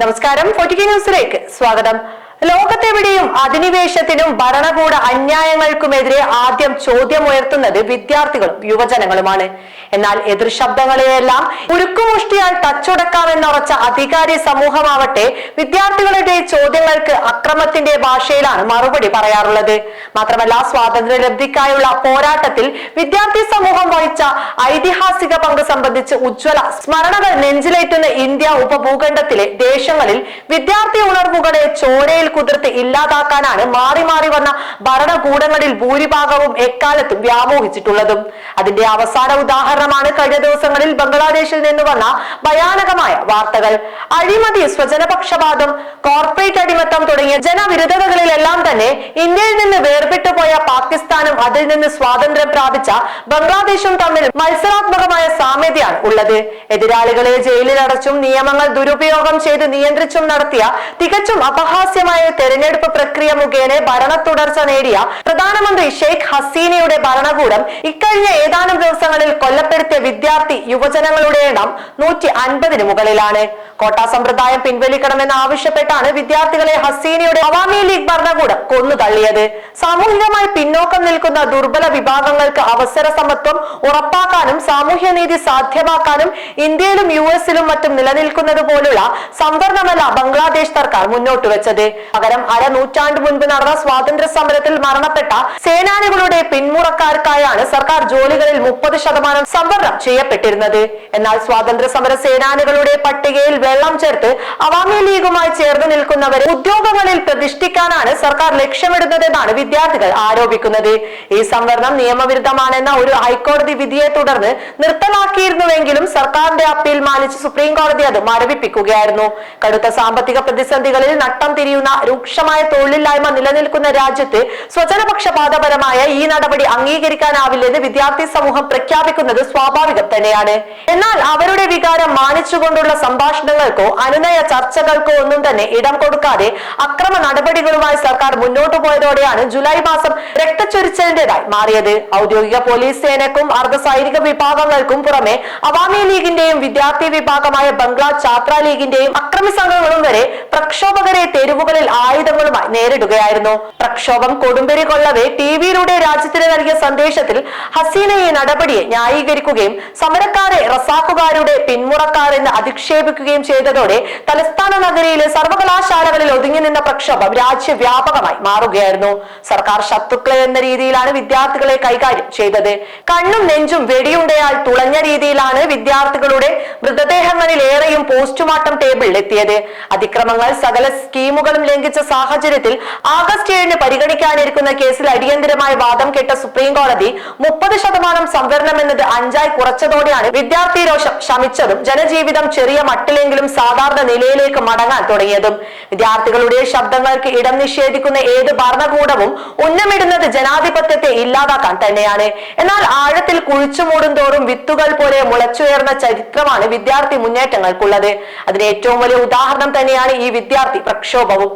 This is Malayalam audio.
നമസ്കാരം. പൊറ്റിക്കി ന്യൂസിലേക്ക് സ്വാഗതം. ലോകത്തെവിടെയും അധിനിവേശത്തിനും ഭരണകൂട അന്യായങ്ങൾക്കുമെതിരെ ആദ്യം ചോദ്യമുയർത്തുന്നത് വിദ്യാർത്ഥികളും യുവജനങ്ങളുമാണ്. എന്നാൽ എതിർ ശബ്ദങ്ങളെയെല്ലാം ഉരുക്കുമുഷ്ടിയാൽ തച്ചുടക്കാമെന്നുറച്ച അധികാരി സമൂഹമാവട്ടെ വിദ്യാർത്ഥികളുടെ ചോദ്യങ്ങൾക്ക് അക്രമത്തിന്റെ ഭാഷയിലാണ് മറുപടി പറയാറുള്ളത്. മാത്രമല്ല സ്വാതന്ത്ര്യലബ്ധിക്കായുള്ള പോരാട്ടത്തിൽ വിദ്യാർത്ഥി സമൂഹം വഹിച്ച ഐതിഹാസിക പങ്ക് സംബന്ധിച്ച് ഉജ്ജ്വല സ്മരണകൾ നെഞ്ചിലേറ്റുന്ന ഇന്ത്യ ഉപഭൂഖണ്ഡത്തിലെ ദേശങ്ങളിൽ വിദ്യാർത്ഥി ഉണർവുകളെ ചോരയിൽ കുതിർത്ത് ഇല്ലാതാക്കാനാണ് മാറി മാറി വന്ന ഭരണകൂടങ്ങളിൽ ഭൂരിഭാഗവും എക്കാലത്തും വ്യാമോഹിച്ചിട്ടുള്ളതും. അതിന്റെ അവസാന ഉദാഹരണമാണ് കഴിഞ്ഞ ദിവസങ്ങളിൽ ബംഗ്ലാദേശിൽ നിന്ന് വന്ന ഭയാനകമായ വാർത്തകൾ. അഴിമതി സ്വജനപക്ഷപാതം കോർപ്പറേറ്റ് അടിമത്തം വിരുദ്ധതകളിലെല്ലാം ജനവിരുദ്ധതകളിലെല്ലാം തന്നെ ഇന്ത്യയിൽ നിന്ന് വേർപെട്ടു പോയ പാകിസ്ഥാനും അതിൽ നിന്ന് സ്വാതന്ത്ര്യം പ്രാപിച്ച ബംഗ്ലാദേശും തമ്മിൽ മത്സരാത്മകമായ സാമ്യതയാണ് ഉള്ളത്. എതിരാളികളെ ജയിലിൽ അടച്ചും നിയമങ്ങൾ ദുരുപയോഗം ചെയ്ത് നിയന്ത്രിച്ചും നടത്തിയ തികച്ചും അപഹാസ്യമായ തെരഞ്ഞെടുപ്പ് പ്രക്രിയ മുഖേന ഭരണ തുടർച്ച നേടിയ പ്രധാനമന്ത്രി ഷെയ്ഖ് ഹസീനയുടെ ഭരണകൂടം ഇക്കഴിഞ്ഞ ഏതാനും ദിവസങ്ങളിൽ കൊല്ലപ്പെടുത്തിയ വിദ്യാർത്ഥി യുവജനങ്ങളുടെ എണ്ണം നൂറ്റി അൻപതിന് മുകളിലാണ്. കോട്ടാ സമ്പ്രദായം പിൻവലിക്കണമെന്ന് ആവശ്യപ്പെട്ടാണ് വിദ്യാർത്ഥികളെ ഹസീനയുടെ അവാമി ലീഗ് ഭരണകൂടം കൊന്നു തള്ളിയത്. സാമൂഹികമായി പിന്നോക്കം നിൽക്കുന്ന ദുർബല വിഭാഗങ്ങൾക്ക് അവസര സമത്വം ഉറപ്പാക്കാനും സാമൂഹ്യനീതി സാധ്യമാക്കാനും ഇന്ത്യയിലും യു എസിലും മറ്റും നിലനിൽക്കുന്നത് പോലുള്ള സംവരണമല്ല ബംഗ്ലാദേശ് സർക്കാർ മുന്നോട്ട് വെച്ചത്. പകരം അര നൂറ്റാണ്ട് മുൻപ് നടന്ന സ്വാതന്ത്ര്യ സമരത്തിൽ മരണപ്പെട്ട സേനാനികളുടെ പിന്മുറക്കാർക്കായാണ് സർക്കാർ ജോലികളിൽ മുപ്പത് ശതമാനം സംവരണം ചെയ്യപ്പെട്ടിരുന്നത്. എന്നാൽ സ്വാതന്ത്ര്യ സമര സേനാനികളുടെ പട്ടികയിൽ വെള്ളം ചേർത്ത് അവാമി ലീഗുമായി ചേർന്ന് നിൽക്കുന്നവരെ ഉദ്യോഗങ്ങളിൽ പ്രതിഷ്ഠിക്കാനാണ് സർക്കാർ ലക്ഷ്യമിടുന്നതെന്നാണ് വിദ്യാർത്ഥികൾ ആരോപിക്കുന്നത്. ഈ സംവരണം നിയമവിരുദ്ധമാണെന്ന ഒരു ഹൈക്കോടതി വിധിയെ തുടർന്ന് നിർത്തലാക്കിയിരുന്നുവെങ്കിലും സർക്കാരിന്റെ അപ്പീൽ മാനിച്ച് സുപ്രീം കോടതി അത് മരവിപ്പിക്കുകയായിരുന്നു. കടുത്ത സാമ്പത്തിക പ്രതിസന്ധികളിൽ നട്ടം തിരിയുന്ന രൂക്ഷമായ തൊഴിലില്ലായ്മ നിലനിൽക്കുന്ന രാജ്യത്ത് സ്വജനപക്ഷപാതപരമായ ഈ നടപടി അംഗീകരിക്കാനാവില്ലെന്ന് വിദ്യാർത്ഥി സമൂഹം പ്രഖ്യാപിക്കുന്നത് സ്വാഭാവികം തന്നെയാണ്. എന്നാൽ അവരുടെ വികാരം മാനിച്ചുകൊണ്ടുള്ള സംഭാഷണങ്ങൾക്കോ അനുനയ ചർച്ചകൾക്കോ ഒന്നും തന്നെ ഇടം കൊടുക്കാതെ അക്രമ നടപടികളുമായി സർക്കാർ മുന്നോട്ടു പോയതോടെയാണ് ജൂലൈ മാസം രക്തച്ചൊരിച്ചലിന്റേതായി മാറിയത്. ഔദ്യോഗിക പോലീസ് സേനക്കും അർദ്ധ സൈനിക വിഭാഗങ്ങൾക്കും പുറമെ അവാമി ലീഗിന്റെയും വിദ്യാർത്ഥി വിഭാഗമായ ബംഗ്ലാ ഛാത്ര ലീഗിന്റെയും അക്രമി സംഘങ്ങളും വരെ പ്രക്ഷോഭകരെ തെരുവുകളിൽ ആയുധങ്ങളുമായി നേരിടുകയായിരുന്നു. പ്രക്ഷോഭം കൊടുമ്പിരി കൊള്ളവെ ടിവിയിലൂടെ രാജ്യത്തിന് നൽകിയ സന്ദേശത്തിൽ ഹസീന ഈ നടപടിയെ ന്യായീകരിക്കുകയും സമരക്കാരെ റസാക്കുകാരുടെ പിന്മുറക്കാരെന്ന് അധിക്ഷേപിക്കുകയും ചെയ്തതോടെ തലസ്ഥാന നഗരിയിലെ സർവകലാശാലകളിൽ ഒതുങ്ങി നിന്ന പ്രക്ഷോഭം രാജ്യവ്യാപകമായി മാറുകയായിരുന്നു. സർക്കാർ ശത്രുക്കളെ എന്ന രീതിയിലാണ് വിദ്യാർത്ഥികളെ കൈകാര്യം ചെയ്തത്. കണ്ണും നെഞ്ചും വെടിയുണ്ടയാൽ തുളഞ്ഞ രീതിയിലാണ് വിദ്യാർത്ഥികളുടെ മൃതദേഹങ്ങളിൽ ഏറെയും പോസ്റ്റ്മോർട്ടം ടേബിളിൽ എത്തിയത്. അതിക്രമങ്ങൾ സകല സ്കീമുകളും ലംഘിച്ച സാഹചര്യത്തിൽ ആഗസ്റ്റ് ഏഴിന് പരിഗണിക്കാനിരിക്കുന്ന കേസിൽ അടിയന്തരമായ വാദം കേട്ട സുപ്രീം കോടതി മുപ്പത് ശതമാനം സംവരണം എന്നത് അഞ്ചായി കുറച്ചതോടെയാണ് വിദ്യാർത്ഥി രോഷം ശമിച്ചതും ജനജീവിതം ചെറിയ മട്ടിലെങ്കിലും സാധാരണ നിലയിലേക്ക് മടങ്ങാൻ തുടങ്ങിയതും. വിദ്യാർത്ഥികളുടെ ശബ്ദങ്ങൾക്ക് ഇടം നിഷേധിക്കുന്ന ഏത് ഭരണകൂടവും ഉന്നമിടുന്നത് ജനാധിപത്യത്തെ ഇല്ലാതാക്കാൻ തന്നെയാണ്. എന്നാൽ ആഴത്തിൽ കുഴിച്ചു മൂടും തോറും വിത്തുകൾ പോലെ മുളച്ചുയർന്ന ചരിത്രമാണ് വിദ്യാർത്ഥി മുന്നേറ്റങ്ങൾക്കുള്ളത്. അതിന് ഏറ്റവും വലിയ ഉദാഹരണം തന്നെയാണ് ഈ വിദ്യാർത്ഥി പ്രക്ഷോഭവും.